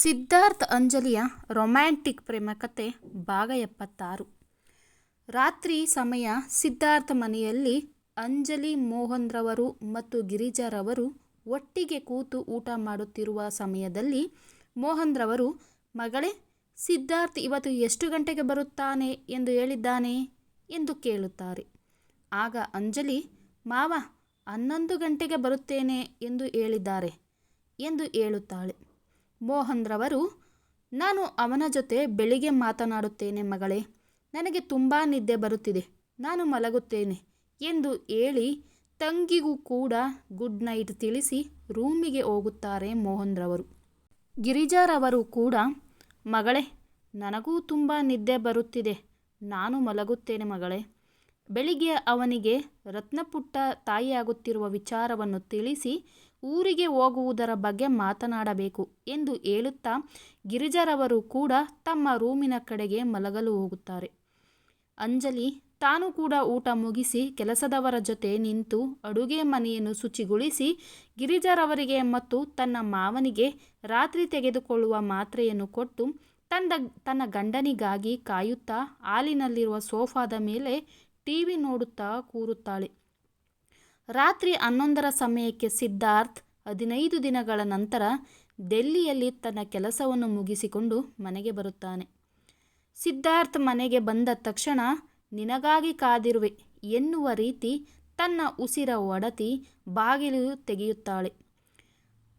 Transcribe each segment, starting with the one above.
Siddharth ಅಂಜಲಿಯ romantic ಪ್ರೇಮ ಕತೆ ಭಾಗ ಎಪ್ಪತ್ತಾರು. ರಾತ್ರಿ ಸಮಯ ಸಿದ್ಧಾರ್ಥ ಮನೆಯಲ್ಲಿ ಅಂಜಲಿ ಮೋಹನ್ರವರು ಮತ್ತು ಗಿರಿಜಾರವರು ಒಟ್ಟಿಗೆ ಕೂತು ಊಟ ಮಾಡುತ್ತಿರುವ ಸಮಯದಲ್ಲಿ ಮೋಹನ್ರವರು, ಮಗಳೇ, ಸಿದ್ಧಾರ್ಥ್ ಇವತ್ತು ಎಷ್ಟು ಗಂಟೆಗೆ ಬರುತ್ತಾನೆ ಎಂದು ಹೇಳಿದ್ದಾನೆ? ಎಂದು ಕೇಳುತ್ತಾರೆ. ಆಗ ಅಂಜಲಿ, ಮಾವ, ಹನ್ನೊಂದು ಗಂಟೆಗೆ ಬರುತ್ತೇನೆ ಎಂದು ಹೇಳಿದ್ದಾರೆ ಎಂದು ಹೇಳುತ್ತಾಳೆ. ಮೋಹನ್ರವರು, ನಾನು ಅವನ ಜೊತೆ ಬೆಳಿಗ್ಗೆ ಮಾತನಾಡುತ್ತೇನೆ ಮಗಳೇ, ನನಗೆ ತುಂಬ ನಿದ್ದೆ ಬರುತ್ತಿದೆ, ನಾನು ಮಲಗುತ್ತೇನೆ ಎಂದು ಹೇಳಿ ತಂಗಿಗೂ ಕೂಡ ಗುಡ್ ನೈಟ್ ತಿಳಿಸಿ ರೂಮಿಗೆ ಹೋಗುತ್ತಾರೆ ಮೋಹನ್ರವರು. ಗಿರಿಜಾರವರು ಕೂಡ, ಮಗಳೇ, ನನಗೂ ತುಂಬ ನಿದ್ದೆ ಬರುತ್ತಿದೆ, ನಾನು ಮಲಗುತ್ತೇನೆ ಮಗಳೇ, ಬೆಳಿಗ್ಗೆ ಅವನಿಗೆ ರತ್ನಪುಟ್ಟ ತಾಯಿಯಾಗುತ್ತಿರುವ ವಿಚಾರವನ್ನು ತಿಳಿಸಿ ಊರಿಗೆ ಹೋಗುವುದರ ಬಗ್ಗೆ ಮಾತನಾಡಬೇಕು ಎಂದು ಹೇಳುತ್ತಾ ಗಿರಿಜಾರವರು ಕೂಡ ತಮ್ಮ ರೂಮಿನ ಕಡೆಗೆ ಮಲಗಲು ಹೋಗುತ್ತಾರೆ. ಅಂಜಲಿ, ತಾನು ಕೂಡ ಊಟ ಮುಗಿಸಿ ಕೆಲಸದವರ ಜೊತೆ ನಿಂತು ಅಡುಗೆ ಮನೆಯನ್ನು ಶುಚಿಗೊಳಿಸಿ ಗಿರಿಜಾರವರಿಗೆ ಮತ್ತು ತನ್ನ ಮಾವನಿಗೆ ರಾತ್ರಿ ತೆಗೆದುಕೊಳ್ಳುವ ಮಾತ್ರೆಯನ್ನು ಕೊಟ್ಟು ತಂದ, ತನ್ನ ಗಂಡನಿಗಾಗಿ ಕಾಯುತ್ತಾ ಹಾಲಿನಲ್ಲಿರುವ ಸೋಫಾದ ಮೇಲೆ ಟಿ ವಿ ನೋಡುತ್ತಾ ಕೂರುತ್ತಾಳೆ. ರಾತ್ರಿ ಹನ್ನೊಂದರ ಸಮಯಕ್ಕೆ ಸಿದ್ಧಾರ್ಥ್ ಹದಿನೈದು ದಿನಗಳ ನಂತರ ಡೆಲ್ಲಿಯಲ್ಲಿ ತನ್ನ ಕೆಲಸವನ್ನು ಮುಗಿಸಿಕೊಂಡು ಮನೆಗೆ ಬರುತ್ತಾನೆ. ಸಿದ್ಧಾರ್ಥ್ ಮನೆಗೆ ಬಂದ ತಕ್ಷಣ ನಿನಗಾಗಿ ಕಾದಿರುವೆ ಎನ್ನುವ ರೀತಿ ತನ್ನ ಉಸಿರ ಒಡತಿ ಬಾಗಿಲು ತೆಗೆಯುತ್ತಾಳೆ.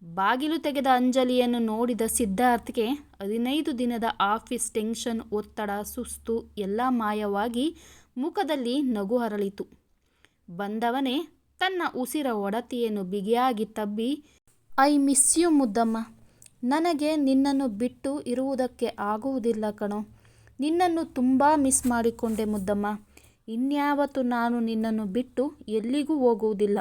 ಬಾಗಿಲು ತೆಗೆದ ಅಂಜಲಿಯನ್ನು ನೋಡಿದ ಸಿದ್ಧಾರ್ಥ್ಗೆ ಹದಿನೈದು ದಿನದ ಆಫೀಸ್ ಟೆನ್ಷನ್, ಒತ್ತಡ, ಸುಸ್ತು ಎಲ್ಲ ಮಾಯವಾಗಿ ಮುಖದಲ್ಲಿ ನಗು ಹರಳಿತು. ಬಂದವನೇ ತನ್ನ ಉಸಿರ ಒಡತಿಯನ್ನು ಬಿಗಿಯಾಗಿ ತಬ್ಬಿ, ಐ ಮಿಸ್ ಯು ಮುದ್ದಮ್ಮ. ನನಗೆ ನಿನ್ನನ್ನು ಬಿಟ್ಟು ಇರುವುದಕ್ಕೆ ಆಗುವುದಿಲ್ಲ ಕಣೋ. ನಿನ್ನನ್ನು ತುಂಬ ಮಿಸ್ ಮಾಡಿಕೊಂಡೆ ಮುದ್ದಮ್ಮ. ಇನ್ಯಾವತ್ತು ನಾನು ನಿನ್ನನ್ನು ಬಿಟ್ಟು ಎಲ್ಲಿಗೂ ಹೋಗುವುದಿಲ್ಲ.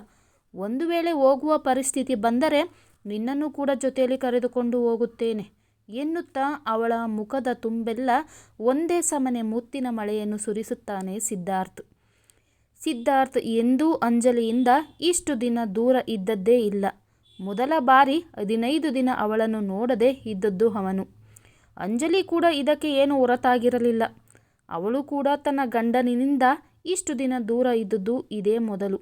ಒಂದು ವೇಳೆ ಹೋಗುವ ಪರಿಸ್ಥಿತಿ ಬಂದರೆ ನಿನ್ನನ್ನು ಕೂಡ ಜೊತೆಯಲ್ಲಿ ಕರೆದುಕೊಂಡು ಹೋಗುತ್ತೇನೆ, ಎನ್ನುತ್ತಾ ಅವಳ ಮುಖದ ತುಂಬೆಲ್ಲ ಒಂದೇ ಸಮನೆ ಮುತ್ತಿನ ಮಳೆಯನ್ನು ಸುರಿಸುತ್ತಾನೆ ಸಿದ್ಧಾರ್ಥ್. ಸಿದ್ಧಾರ್ಥ್ ಎಂದೂ ಅಂಜಲಿಯಿಂದ ಇಷ್ಟು ದಿನ ದೂರ ಇದ್ದದ್ದೇ ಇಲ್ಲ. ಮೊದಲ ಬಾರಿ ಹದಿನೈದು ದಿನ ಅವಳನ್ನು ನೋಡದೆ ಇದ್ದದ್ದು ಅವನು. ಅಂಜಲಿ ಕೂಡ ಇದಕ್ಕೆ ಏನು ಹೊರತಾಗಿರಲಿಲ್ಲ. ಅವಳು ಕೂಡ ತನ್ನ ಗಂಡನಿಂದ ಇಷ್ಟು ದಿನ ದೂರ ಇದ್ದದ್ದು ಇದೇ ಮೊದಲು.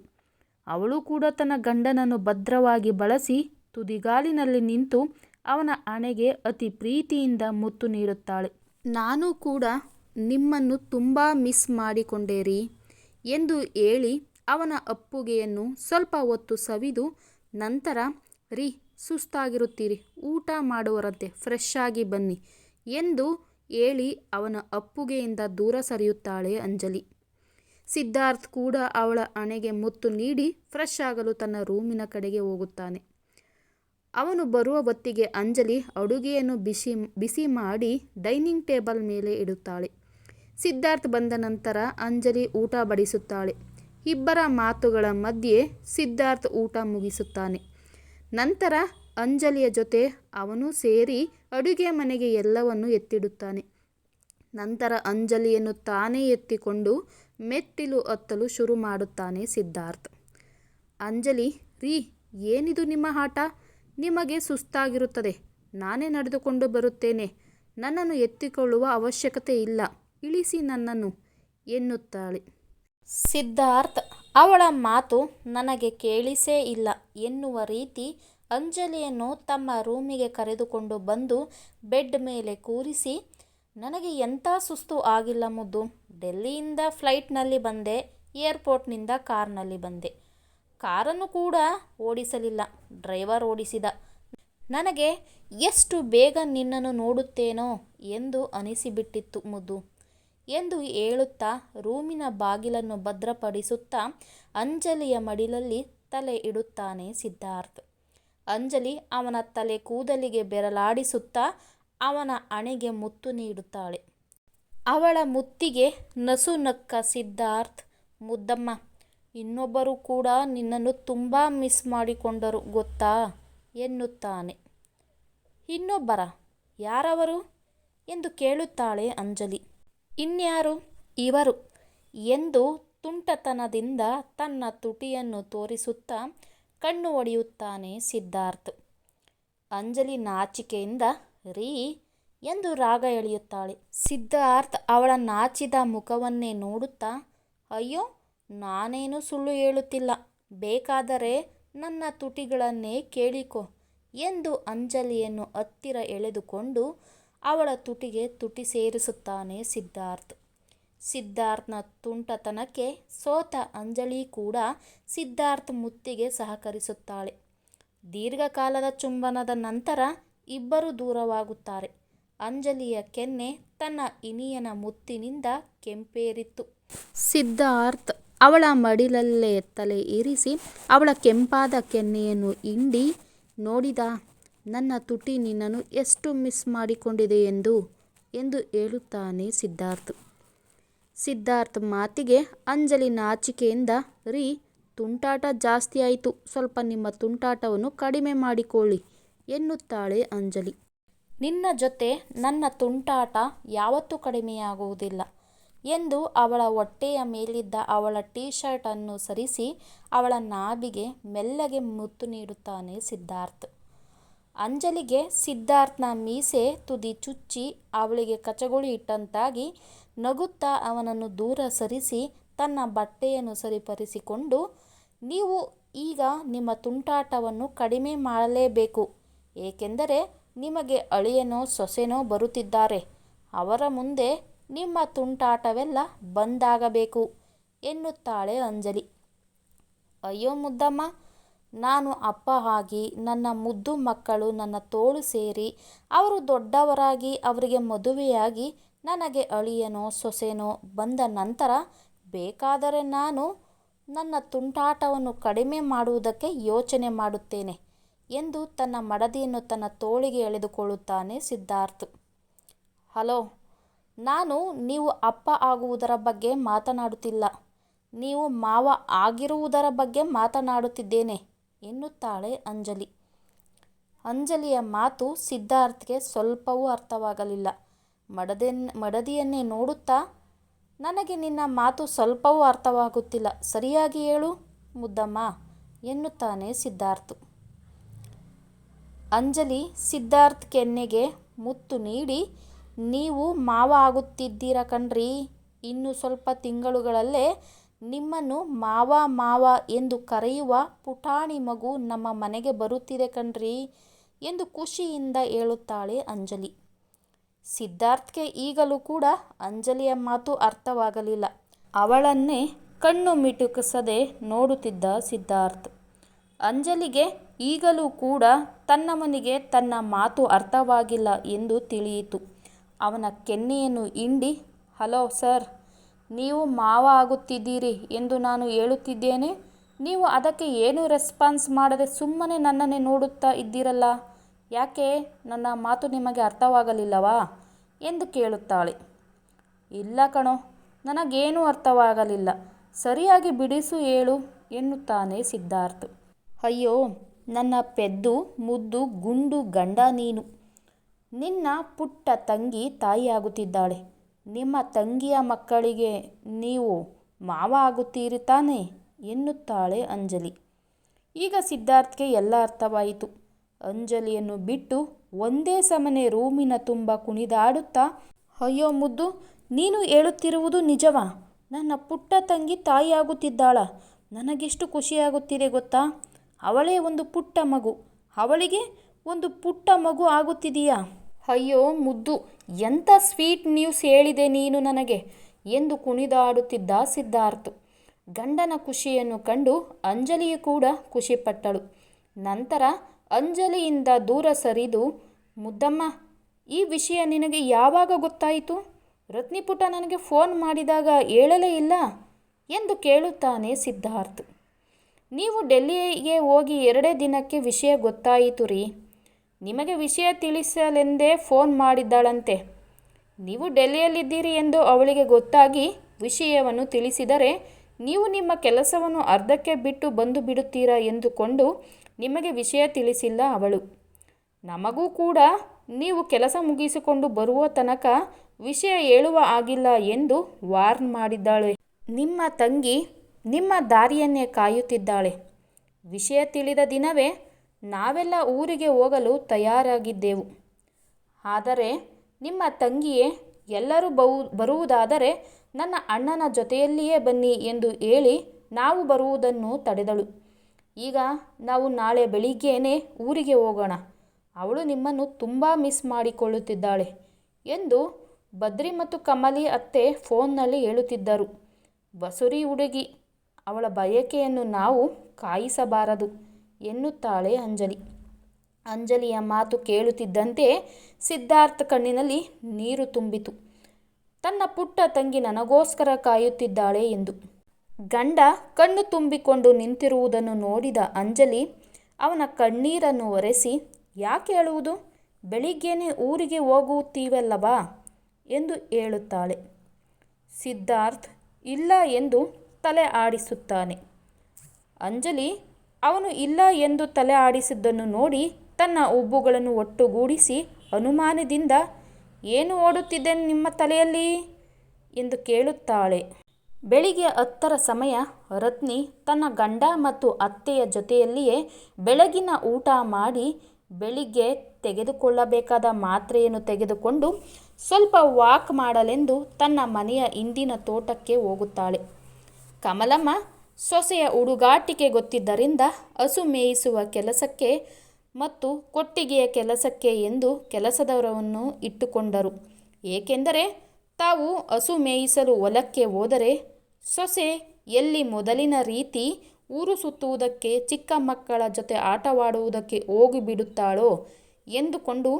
ಅವಳು ಕೂಡ ತನ್ನ ಗಂಡನನ್ನು ಭದ್ರವಾಗಿ ಬಳಸಿ ತುದಿಗಾಲಿನಲ್ಲಿ ನಿಂತು ಅವನ ಹಣೆಗೆ ಅತಿ ಪ್ರೀತಿಯಿಂದ ಮುತ್ತು ನೀಡುತ್ತಾಳೆ. ನಾನು ಕೂಡ ನಿಮ್ಮನ್ನು ತುಂಬ ಮಿಸ್ ಮಾಡಿಕೊಂಡೇರಿ. ಎಂದು ಹೇಳಿ ಅವನ ಅಪ್ಪುಗೆಯನ್ನು ಸ್ವಲ್ಪ ಹೊತ್ತು ಸವಿದು, ನಂತರ ರೀ, ಸುಸ್ತಾಗಿರುತ್ತೀರಿ, ಊಟ ಮಾಡುವರಂತೆ ಫ್ರೆಶ್ ಆಗಿ ಬನ್ನಿ ಎಂದು ಹೇಳಿ ಅವನ ಅಪ್ಪುಗೆಯಿಂದ ದೂರ ಸರಿಯುತ್ತಾಳೆ ಅಂಜಲಿ. ಸಿದ್ಧಾರ್ಥ್ ಕೂಡ ಅವಳ ಹಣೆಗೆ ಮುತ್ತು ನೀಡಿ ಫ್ರೆಶ್ ಆಗಲು ತನ್ನ ರೂಮಿನ ಕಡೆಗೆ ಹೋಗುತ್ತಾನೆ. ಅವನು ಬರುವ ಹೊತ್ತಿಗೆ ಅಂಜಲಿ ಅಡುಗೆಯನ್ನು ಬಿಸಿ ಬಿಸಿ ಮಾಡಿ ಡೈನಿಂಗ್ ಟೇಬಲ್ ಮೇಲೆ ಇಡುತ್ತಾಳೆ. ಸಿದ್ಧಾರ್ಥ್ ಬಂದ ನಂತರ ಅಂಜಲಿ ಊಟ ಬಡಿಸುತ್ತಾಳೆ. ಇಬ್ಬರ ಮಾತುಗಳ ಮಧ್ಯೆ ಸಿದ್ಧಾರ್ಥ್ ಊಟ ಮುಗಿಸುತ್ತಾನೆ. ನಂತರ ಅಂಜಲಿಯ ಜೊತೆ ಅವನು ಸೇರಿ ಅಡುಗೆ ಮನೆಗೆ ಎಲ್ಲವನ್ನು ಎತ್ತಿಡುತ್ತಾನೆ. ನಂತರ ಅಂಜಲಿಯನ್ನು ತಾನೇ ಎತ್ತಿಕೊಂಡು ಮೆಟ್ಟಿಲು ಹತ್ತಲು ಶುರು ಮಾಡುತ್ತಾನೆ ಸಿದ್ಧಾರ್ಥ್. ಅಂಜಲಿ, ರೀ, ಏನಿದು ನಿಮ್ಮ ಆಟ? ನಿಮಗೆ ಸುಸ್ತಾಗಿರುತ್ತದೆ. ನಾನೇ ನಡೆದುಕೊಂಡು ಬರುತ್ತೇನೆ. ನನ್ನನ್ನು ಎತ್ತಿಕೊಳ್ಳುವ ಅವಶ್ಯಕತೆ ಇಲ್ಲ. ಇಳಿಸಿ ನನ್ನನ್ನು ಎನ್ನುತ್ತಾಳೆ. ಸಿದ್ಧಾರ್ಥ್, ಅವಳ ಮಾತು ನನಗೆ ಕೇಳಿಸೇ ಇಲ್ಲ ಎನ್ನುವ ರೀತಿ ಅಂಜಲಿಯನ್ನು ತಮ್ಮ ರೂಮಿಗೆ ಕರೆದುಕೊಂಡು ಬಂದು ಬೆಡ್ ಮೇಲೆ ಕೂರಿಸಿ, ನನಗೆ ಎಂಥ ಸುಸ್ತು ಆಗಿಲ್ಲ ಮುದ್ದು, ಡೆಲ್ಲಿಯಿಂದ ಫ್ಲೈಟ್ನಲ್ಲಿ ಬಂದೆ, ಏರ್ಪೋರ್ಟ್ನಿಂದ ಕಾರ್ನಲ್ಲಿ ಬಂದೆ. ಕಾರನ್ನು ಕೂಡ ಓಡಿಸಲಿಲ್ಲ, ಡ್ರೈವರ್ ಓಡಿಸಿದ. ನನಗೆ ಎಷ್ಟು ಬೇಗ ನಿನ್ನನ್ನು ನೋಡುತ್ತೇನೋ ಎಂದು ಅನಿಸಿಬಿಟ್ಟಿತ್ತು ಮುದ್ದು. ಎಂದು ಹೇಳುತ್ತಾ ರೂಮಿನ ಬಾಗಿಲನ್ನು ಭದ್ರಪಡಿಸುತ್ತಾ ಅಂಜಲಿಯ ಮಡಿಲಲ್ಲಿ ತಲೆ ಇಡುತ್ತಾನೆ ಸಿದ್ಧಾರ್ಥ್. ಅಂಜಲಿ ಅವನ ತಲೆ ಕೂದಲಿಗೆ ಬೆರಳಾಡಿಸುತ್ತಾ ಅವನ ಹಣೆಗೆ ಮುತ್ತು ನೀಡುತ್ತಾಳೆ. ಅವಳ ಮುತ್ತಿಗೆ ನಸು ನಕ್ಕ ಸಿದ್ಧಾರ್ಥ್, ಮುದ್ದಮ್ಮ, ಇನ್ನೊಬ್ಬರು ಕೂಡ ನಿನ್ನನ್ನು ತುಂಬ ಮಿಸ್ ಮಾಡಿಕೊಂಡರು ಗೊತ್ತಾ ಎನ್ನುತ್ತಾನೆ. ಇನ್ನೊಬ್ಬರ? ಯಾರವರು ಎಂದು ಕೇಳುತ್ತಾಳೆ ಅಂಜಲಿ. ಇನ್ಯಾರು? ಇವರು. ಎಂದು ತುಂಟತನದಿಂದ ತನ್ನ ತುಟಿಯನ್ನು ತೋರಿಸುತ್ತಾ ಕಣ್ಣು ಒಡೆಯುತ್ತಾನೆ ಸಿದ್ಧಾರ್ಥ್. ಅಂಜಲಿ ನಾಚಿಕೆಯಿಂದ, ರೀ, ಎಂದು ರಾಗ ಎಳೆಯುತ್ತಾಳೆ. ಸಿದ್ಧಾರ್ಥ್ ಅವಳ ನಾಚಿದ ಮುಖವನ್ನೇ ನೋಡುತ್ತಾ, ಅಯ್ಯೋ, ನಾನೇನು ಸುಳ್ಳು ಹೇಳುತ್ತಿಲ್ಲ. ಬೇಕಾದರೆ ನನ್ನ ತುಟಿಗಳನ್ನೇ ಕೇಳಿಕೊ, ಎಂದು ಅಂಜಲಿಯನ್ನು ಹತ್ತಿರ ಎಳೆದುಕೊಂಡು ಅವಳ ತುಟಿಗೆ ತುಟಿ ಸೇರಿಸುತ್ತಾನೆ ಸಿದ್ಧಾರ್ಥ್. ಸಿದ್ಧಾರ್ಥ್ನ ತುಂಟತನಕ್ಕೆ ಸೋತ ಅಂಜಲಿ ಕೂಡ ಸಿದ್ಧಾರ್ಥ್ ಮುತ್ತಿಗೆ ಸಹಕರಿಸುತ್ತಾಳೆ. ದೀರ್ಘಕಾಲದ ಚುಂಬನದ ನಂತರ ಇಬ್ಬರು ದೂರವಾಗುತ್ತಾರೆ. ಅಂಜಲಿಯ ಕೆನ್ನೆ ತನ್ನ ಇನಿಯನ ಮುತ್ತಿನಿಂದ ಕೆಂಪೇರಿತ್ತು. ಸಿದ್ಧಾರ್ಥ್ ಅವಳ ಮಡಿಲಲ್ಲೇ ತಲೆ ಇರಿಸಿ ಅವಳ ಕೆಂಪಾದ ಕೆನ್ನೆಯನ್ನು ಹಿಂಡಿ ನೋಡಿದ ನನ್ನ ತುಟಿ ನಿನ್ನನ್ನು ಎಷ್ಟು ಮಿಸ್ ಮಾಡಿಕೊಂಡಿದೆ ಎಂದು? ಎಂದು ಹೇಳುತ್ತಾನೆ ಸಿದ್ಧಾರ್ಥ್. ಸಿದ್ಧಾರ್ಥ್ ಮಾತಿಗೆ ಅಂಜಲಿ ನಾಚಿಕೆಯಿಂದ, ರೀ, ತುಂಟಾಟ ಜಾಸ್ತಿ ಆಯಿತು. ಸ್ವಲ್ಪ ನಿಮ್ಮ ತುಂಟಾಟವನ್ನು ಕಡಿಮೆ ಮಾಡಿಕೊಳ್ಳಿ, ಎನ್ನುತ್ತಾಳೆ ಅಂಜಲಿ. ನಿನ್ನ ಜೊತೆ ನನ್ನ ತುಂಟಾಟ ಯಾವತ್ತೂ ಕಡಿಮೆಯಾಗುವುದಿಲ್ಲ ಎಂದು ಅವಳ ಹೊಟ್ಟೆಯ ಮೇಲಿದ್ದ ಅವಳ ಟೀ ಶರ್ಟನ್ನು ಸರಿಸಿ ಅವಳ ನಾಭಿಗೆ ಮೆಲ್ಲಗೆ ಮುತ್ತು ನೀಡುತ್ತಾನೆ ಸಿದ್ಧಾರ್ಥ್. ಅಂಜಲಿಗೆ ಸಿದ್ಧಾರ್ಥ್ನ ಮೀಸೆ ತುದಿ ಚುಚ್ಚಿ ಅವಳಿಗೆ ಕಚಗುಳಿ ಇಟ್ಟಂತಾಗಿ ನಗುತ್ತಾ ಅವನನ್ನು ದೂರ ಸರಿಸಿ ತನ್ನ ಬಟ್ಟೆಯನ್ನು ಸರಿಪಡಿಸಿಕೊಂಡು ನೀವು ಈಗ ನಿಮ್ಮ ತುಂಟಾಟವನ್ನು ಕಡಿಮೆ ಮಾಡಲೇಬೇಕು, ಏಕೆಂದರೆ ನಿಮಗೆ ಅಳಿಯನೋ ಸೊಸೆನೋ ಬರುತ್ತಿದ್ದಾರೆ. ಅವರ ಮುಂದೆ ನಿಮ್ಮ ತುಂಟಾಟವೆಲ್ಲ ಬಂದಾಗಬೇಕು, ಎನ್ನುತ್ತಾಳೆ ಅಂಜಲಿ. ಅಯ್ಯೋ ಮುದ್ದಮ್ಮ ನಾನು ಅಪ್ಪ ಆಗಿ ನನ್ನ ಮುದ್ದು ಮಕ್ಕಳು ನನ್ನ ತೋಳು ಸೇರಿ ಅವರು ದೊಡ್ಡವರಾಗಿ ಅವರಿಗೆ ಮದುವೆಯಾಗಿ ನನಗೆ ಅಳಿಯನೋ ಸೊಸೆನೋ ಬಂದ ನಂತರ ಬೇಕಾದರೆ ನಾನು ನನ್ನ ತುಂಟಾಟವನ್ನು ಕಡಿಮೆ ಮಾಡುವುದಕ್ಕೆ ಯೋಚನೆ ಮಾಡುತ್ತೇನೆ ಎಂದು ತನ್ನ ಮಡದಿಯನ್ನು ತನ್ನ ತೋಳಿಗೆ ಎಳೆದುಕೊಳ್ಳುತ್ತಾನೆ ಸಿದ್ಧಾರ್ಥ್. ಹಲೋ, ನಾನು ನೀವು ಅಪ್ಪ ಆಗುವುದರ ಬಗ್ಗೆ ಮಾತನಾಡುತ್ತಿಲ್ಲ. ನೀವು ಮಾವ ಆಗಿರುವುದರ ಬಗ್ಗೆ ಮಾತನಾಡುತ್ತಿದ್ದೇನೆ. ಎನ್ನುತ್ತಾಳೆ ಅಂಜಲಿ. ಅಂಜಲಿಯ ಮಾತು ಸಿದ್ಧಾರ್ಥ್ಗೆ ಸ್ವಲ್ಪವೂ ಅರ್ಥವಾಗಲಿಲ್ಲ. ಮಡದಿಯನ್ನೇ ನೋಡುತ್ತಾ, ನನಗೆ ನಿನ್ನ ಮಾತು ಸ್ವಲ್ಪವೂ ಅರ್ಥವಾಗುತ್ತಿಲ್ಲ. ಸರಿಯಾಗಿ ಹೇಳು, ಮುದ್ದಮ್ಮ, ಎನ್ನುತ್ತಾನೆ ಸಿದ್ಧಾರ್ಥ್. ಅಂಜಲಿ ಸಿದ್ಧಾರ್ಥ್ ಕೆನ್ನೆಗೆ ಮುತ್ತು ನೀಡಿ, ನೀವು ಮಾವ ಆಗುತ್ತಿದ್ದೀರ ಕಣ್ರಿ, ಇನ್ನು ಸ್ವಲ್ಪ ತಿಂಗಳುಗಳಲ್ಲೇ ನಿಮ್ಮನ್ನು ಮಾವ ಮಾವ ಎಂದು ಕರೆಯುವ ಪುಟಾಣಿ ಮಗು ನಮ್ಮ ಮನೆಗೆ ಬರುತ್ತಿದೆ ಕಣ್ರಿ ಎಂದು ಖುಷಿಯಿಂದ ಹೇಳುತ್ತಾಳೆ ಅಂಜಲಿ. ಸಿದ್ಧಾರ್ಥ್ಗೆ ಈಗಲೂ ಕೂಡ ಅಂಜಲಿಯ ಮಾತು ಅರ್ಥವಾಗಲಿಲ್ಲ. ಅವಳನ್ನೇ ಕಣ್ಣು ಮಿಟುಕಿಸದೆ ನೋಡುತ್ತಿದ್ದ ಸಿದ್ಧಾರ್ಥ್. ಅಂಜಲಿಗೆ ಈಗಲೂ ಕೂಡ ತನ್ನ ಮನೆಗೆ ತನ್ನ ಮಾತು ಅರ್ಥವಾಗಿಲ್ಲ ಎಂದು ತಿಳಿಯಿತು. ಅವನ ಕೆನ್ನೆಯನ್ನು ಹಿಂಡಿ, ಹಲೋ ಸರ್ ನೀವು ಮಾವ ಆಗುತ್ತಿದ್ದೀರಿ ಎಂದು ನಾನು ಹೇಳುತ್ತಿದ್ದೇನೆ. ನೀವು ಅದಕ್ಕೆ ಏನೂ ರೆಸ್ಪಾನ್ಸ್ ಮಾಡದೆ ಸುಮ್ಮನೆ ನನ್ನನ್ನೇ ನೋಡುತ್ತಾ ಇದ್ದೀರಲ್ಲ? ಯಾಕೆ? ನನ್ನ ಮಾತು ನಿಮಗೆ ಅರ್ಥವಾಗಲಿಲ್ಲವಾ? ಎಂದು ಕೇಳುತ್ತಾಳೆ. ಇಲ್ಲ ಕಣೋ, ನನಗೇನೂ ಅರ್ಥವಾಗಲಿಲ್ಲ. ಸರಿಯಾಗಿ ಬಿಡಿಸು ಹೇಳು ಎನ್ನುತ್ತಾನೆ ಸಿದ್ಧಾರ್ಥ. ಅಯ್ಯೋ, ನನ್ನ ಪೆದ್ದು, ಮುದ್ದು, ಗುಂಡು, ಗಂಡ ನೀನು. ನಿನ್ನ ಪುಟ್ಟ ತಂಗಿ ತಾಯಿಯಾಗುತ್ತಿದ್ದಾಳೆ. ನಿಮ್ಮ ತಂಗಿಯ ಮಕ್ಕಳಿಗೆ ನೀವು ಮಾವ ಆಗುತ್ತೀರಿ ತಾನೇ? ಎನ್ನುತ್ತಾಳೆ ಅಂಜಲಿ. ಈಗ ಸಿದ್ಧಾರ್ಥ್ಗೆ ಎಲ್ಲ ಅರ್ಥವಾಯಿತು. ಅಂಜಲಿಯನ್ನು ಬಿಟ್ಟು ಒಂದೇ ಸಮನೆ ರೂಮಿನ ತುಂಬ ಕುಣಿದಾಡುತ್ತಾ, ಅಯ್ಯೋ ಮುದ್ದು, ನೀನು ಹೇಳುತ್ತಿರುವುದು ನಿಜವಾ? ನನ್ನ ಪುಟ್ಟ ತಂಗಿ ತಾಯಿಯಾಗುತ್ತಿದ್ದಾಳ ನನಗೆಷ್ಟು ಖುಷಿಯಾಗುತ್ತಿದೆ ಗೊತ್ತಾ? ಅವಳೇ ಒಂದು ಪುಟ್ಟ ಮಗು. ಅವಳಿಗೆ ಒಂದು ಪುಟ್ಟ ಮಗು ಆಗುತ್ತಿದೆಯಾ? ಅಯ್ಯೋ ಮುದ್ದು ಎಂಥ ಸ್ವೀಟ್ ನ್ಯೂಸ್ ಹೇಳಿದೆ ನೀನು ನನಗೆ? ಎಂದು ಕುಣಿದಾಡುತ್ತಿದ್ದ ಸಿದ್ಧಾರ್ಥ್. ಗಂಡನ ಖುಷಿಯನ್ನು ಕಂಡು ಅಂಜಲಿಯು ಕೂಡ ಖುಷಿಪಟ್ಟಳು. ನಂತರ ಅಂಜಲಿಯಿಂದ ದೂರ ಸರಿದು, ಮುದ್ದಮ್ಮ, ಈ ವಿಷಯ ನಿನಗೆ ಯಾವಾಗ ಗೊತ್ತಾಯಿತು? ರತ್ನಿಪುಟ ನನಗೆ ಫೋನ್ ಮಾಡಿದಾಗ ಹೇಳಲೇ ಇಲ್ಲ ಎಂದು ಕೇಳುತ್ತಾನೆ ಸಿದ್ಧಾರ್ಥ್. ನೀವು ಡೆಲ್ಲಿಗೆ ಹೋಗಿ ಎರಡೇ ದಿನಕ್ಕೆ ವಿಷಯ ಗೊತ್ತಾಯಿತು ರೀ. ನಿಮಗೆ ವಿಷಯ ತಿಳಿಸಲೆಂದೇ ಫೋನ್ ಮಾಡಿದ್ದಾಳಂತೆ. ನೀವು ಡೆಲ್ಲಿಯಲ್ಲಿದ್ದೀರಿ ಎಂದು ಅವಳಿಗೆ ಗೊತ್ತಾಗಿ ವಿಷಯವನ್ನು ತಿಳಿಸಿದರೆ, ನೀವು ನಿಮ್ಮ ಕೆಲಸವನ್ನು ಅರ್ಧಕ್ಕೆ ಬಿಟ್ಟು ಬಂದು ಬಿಡುತ್ತೀರಾ ಎಂದುಕೊಂಡು ನಿಮಗೆ ವಿಷಯ ತಿಳಿಸಿಲ್ಲ ಅವಳು. ನಮಗೂ ಕೂಡ ನೀವು ಕೆಲಸ ಮುಗಿಸಿಕೊಂಡು ಬರುವ ತನಕ ವಿಷಯ ಹೇಳುವ ಆಗಿಲ್ಲ ಎಂದು ವಾರ್ನ್ ಮಾಡಿದ್ದಾಳೆ. ನಿಮ್ಮ ತಂಗಿ ನಿಮ್ಮ ದಾರಿಯನ್ನೇ ಕಾಯುತ್ತಿದ್ದಾಳೆ. ವಿಷಯ ತಿಳಿದ ದಿನವೇ ನಾವೆಲ್ಲ ಊರಿಗೆ ಹೋಗಲು ತಯಾರಾಗಿದ್ದೆವು. ಆದರೆ ನಿಮ್ಮ ತಂಗಿಯೇ, ಎಲ್ಲರೂ ಬೌ, ಬರುವುದಾದರೆ ನನ್ನ ಅಣ್ಣನ ಜೊತೆಯಲ್ಲಿಯೇ ಬನ್ನಿ ಎಂದು ಹೇಳಿ ನಾವು ಬರುವುದನ್ನು ತಡೆದಳು. ಈಗ ನಾವು ನಾಳೆ ಬೆಳಿಗ್ಗೆಯೇ ಊರಿಗೆ ಹೋಗೋಣ. ಅವಳು ನಿಮ್ಮನ್ನು ತುಂಬ ಮಿಸ್ ಮಾಡಿಕೊಳ್ಳುತ್ತಿದ್ದಾಳೆ ಎಂದು ಬದ್ರಿ ಮತ್ತು ಕಮಲಿ ಅತ್ತೆ ಫೋನ್ನಲ್ಲಿ ಹೇಳುತ್ತಿದ್ದರು. ಬಸುರಿ ಹುಡುಗಿ, ಅವಳ ಬಯಕೆಯನ್ನು ನಾವು ಕಾಯಿಸಬಾರದು. ಎನ್ನುತ್ತಾಳೆ ಅಂಜಲಿ. ಅಂಜಲಿಯ ಮಾತು ಕೇಳುತ್ತಿದ್ದಂತೆ ಸಿದ್ಧಾರ್ಥ ಕಣ್ಣಿನಲ್ಲಿ ನೀರು ತುಂಬಿತು. ತನ್ನ ಪುಟ್ಟ ತಂಗಿ ನನಗೋಸ್ಕರ ಕಾಯುತ್ತಿದ್ದಾಳೆ ಎಂದು. ಗಂಡ ಕಣ್ಣು ತುಂಬಿಕೊಂಡು ನಿಂತಿರುವುದನ್ನು ನೋಡಿದ ಅಂಜಲಿ ಅವನ ಕಣ್ಣೀರನ್ನು ಒರೆಸಿ, ಯಾಕೆ ಹೇಳುವುದು ಬೆಳಿಗ್ಗೆನೇ ಊರಿಗೆ ಹೋಗುತ್ತೀವಲ್ಲವಾ? ಎಂದು ಹೇಳುತ್ತಾಳೆ. ಸಿದ್ಧಾರ್ಥ್, ಇಲ್ಲ ಎಂದು ತಲೆ ಆಡಿಸುತ್ತಾನೆ. ಅಂಜಲಿ ಅವನು ಇಲ್ಲ ಎಂದು ತಲೆ ಆಡಿಸಿದ್ದನ್ನು ನೋಡಿ ತನ್ನ ಉಬ್ಬುಗಳನ್ನು ಒಟ್ಟುಗೂಡಿಸಿ ಅನುಮಾನದಿಂದ, ಏನು ಓಡುತ್ತಿದೆ ನಿಮ್ಮ ತಲೆಯಲ್ಲಿ? ಎಂದು ಕೇಳುತ್ತಾಳೆ. ಬೆಳಿಗ್ಗೆ ಹತ್ತರ ಸಮಯ ರತ್ನಿ ತನ್ನ ಗಂಡ ಮತ್ತು ಅತ್ತೆಯ ಜೊತೆಯಲ್ಲಿಯೇ ಬೆಳಗಿನ ಊಟ ಮಾಡಿ ಬೆಳಿಗ್ಗೆ ತೆಗೆದುಕೊಳ್ಳಬೇಕಾದ ಮಾತ್ರೆಯನ್ನು ತೆಗೆದುಕೊಂಡು ಸ್ವಲ್ಪ ವಾಕ್ ಮಾಡಲೆಂದು ತನ್ನ ಮನೆಯ ಹಿಂದಿನ ತೋಟಕ್ಕೆ ಹೋಗುತ್ತಾಳೆ. ಕಮಲಮ್ಮ ಸೊಸೆಯ ಹುಡುಗಾಟಿಕೆ ಗೊತ್ತಿದ್ದರಿಂದ ಹಸು ಮೇಯಿಸುವ ಕೆಲಸಕ್ಕೆ ಮತ್ತು ಕೊಟ್ಟಿಗೆಯ ಕೆಲಸಕ್ಕೆ ಎಂದು ಕೆಲಸದವರನ್ನು ಇಟ್ಟುಕೊಂಡರು. ಏಕೆಂದರೆ ತಾವು ಹಸು ಮೇಯಿಸಲು ಹೊಲಕ್ಕೆ ಹೋದರೆ ಸೊಸೆ ಎಲ್ಲಿ ಮೊದಲಿನ ರೀತಿ ಊರು ಸುತ್ತುವುದಕ್ಕೆ ಚಿಕ್ಕ ಮಕ್ಕಳ ಜೊತೆ ಆಟವಾಡುವುದಕ್ಕೆ ಹೋಗಿಬಿಡುತ್ತಾಳೋ ಎಂದುಕೊಂಡು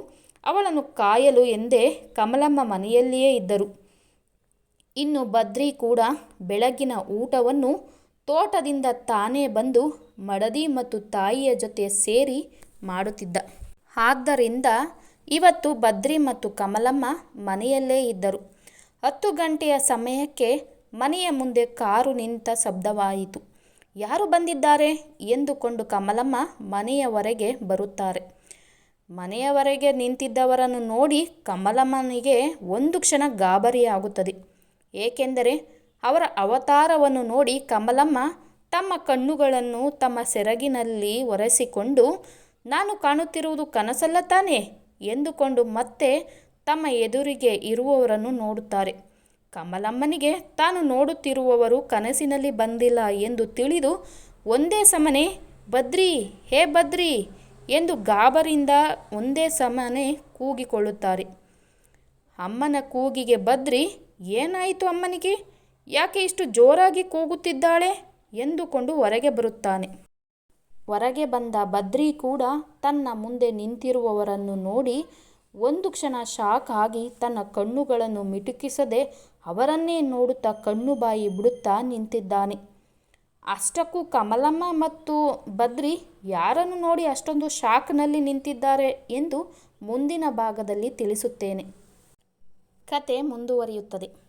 ಅವಳನ್ನು ಕಾಯಲು ಎಂದೇ ಕಮಲಮ್ಮ ಮನೆಯಲ್ಲಿಯೇ ಇದ್ದರು. ಇನ್ನು ಬದ್ರಿ ಕೂಡ ಬೆಳಗಿನ ಊಟವನ್ನು ತೋಟದಿಂದ ತಾನೇ ಬಂದು ಮಡದಿ ಮತ್ತು ತಾಯಿಯ ಜೊತೆ ಸೇರಿ ಮಾಡುತ್ತಿದ್ದ. ಆದ್ದರಿಂದ ಇವತ್ತು ಬದ್ರಿ ಮತ್ತು ಕಮಲಮ್ಮ ಮನೆಯಲ್ಲೇ ಇದ್ದರು. ಹತ್ತು ಗಂಟೆಯ ಸಮಯಕ್ಕೆ ಮನೆಯ ಮುಂದೆ ಕಾರು ನಿಂತ ಶಬ್ದವಾಯಿತು. ಯಾರು ಬಂದಿದ್ದಾರೆ? ಎಂದುಕೊಂಡು ಕಮಲಮ್ಮ ಮನೆಯವರೆಗೆ ಬರುತ್ತಾರೆ. ಮನೆಯವರೆಗೆ ನಿಂತಿದ್ದವರನ್ನು ನೋಡಿ ಕಮಲಮ್ಮನಿಗೆ ಒಂದು ಕ್ಷಣ ಗಾಬರಿಯಾಗುತ್ತದೆ. ಏಕೆಂದರೆ ಅವರ ಅವತಾರವನ್ನು ನೋಡಿ ಕಮಲಮ್ಮ ತಮ್ಮ ಕಣ್ಣುಗಳನ್ನು ತಮ್ಮ ಸೆರಗಿನಲ್ಲಿ ಒರೆಸಿಕೊಂಡು, ನಾನು ಕಾಣುತ್ತಿರುವುದು ಕನಸಲ್ಲ ತಾನೇ? ಎಂದುಕೊಂಡು ಮತ್ತೆ ತಮ್ಮ ಎದುರಿಗೆ ಇರುವವರನ್ನು ನೋಡುತ್ತಾರೆ. ಕಮಲಮ್ಮನಿಗೆ, ತಾನು ನೋಡುತ್ತಿರುವವರು ಕನಸಿನಲ್ಲಿ ಬಂದಿಲ್ಲ ಎಂದು ತಿಳಿದು, ಒಂದೇ ಸಮನೆ, ಬದ್ರಿ, ಹೇ ಬದ್ರಿ ಎಂದು ಗಾಬರಿಂದ ಒಂದೇ ಸಮನೆ ಕೂಗಿಕೊಳ್ಳುತ್ತಾರೆ. ಅಮ್ಮನ ಕೂಗಿಗೆ ಬದ್ರಿ, ಏನಾಯಿತು ಅಮ್ಮನಿಗೆ? ಯಾಕೆ ಇಷ್ಟು ಜೋರಾಗಿ ಕೂಗುತ್ತಿದ್ದಾಳೆ? ಎಂದುಕೊಂಡು ಹೊರಗೆ ಬರುತ್ತಾನೆ. ಹೊರಗೆ ಬಂದ ಬದ್ರಿ ಕೂಡ ತನ್ನ ಮುಂದೆ ನಿಂತಿರುವವರನ್ನು ನೋಡಿ ಒಂದು ಕ್ಷಣ ಶಾಕ್ ಆಗಿ ತನ್ನ ಕಣ್ಣುಗಳನ್ನು ಮಿಟುಕಿಸದೆ ಅವರನ್ನೇ ನೋಡುತ್ತಾ ಕಣ್ಣು ಬಾಯಿ ಬಿಡುತ್ತಾ ನಿಂತಿದ್ದಾನೆ. ಅಷ್ಟಕ್ಕೂ ಕಮಲಮ್ಮ ಮತ್ತು ಬದ್ರಿ ಯಾರನ್ನು ನೋಡಿ ಅಷ್ಟೊಂದು ಶಾಕ್ನಲ್ಲಿ ನಿಂತಿದ್ದಾರೆ ಎಂದು ಮುಂದಿನ ಭಾಗದಲ್ಲಿ ತಿಳಿಸುತ್ತೇನೆ. ಕತೆ ಮುಂದುವರಿಯುತ್ತದೆ.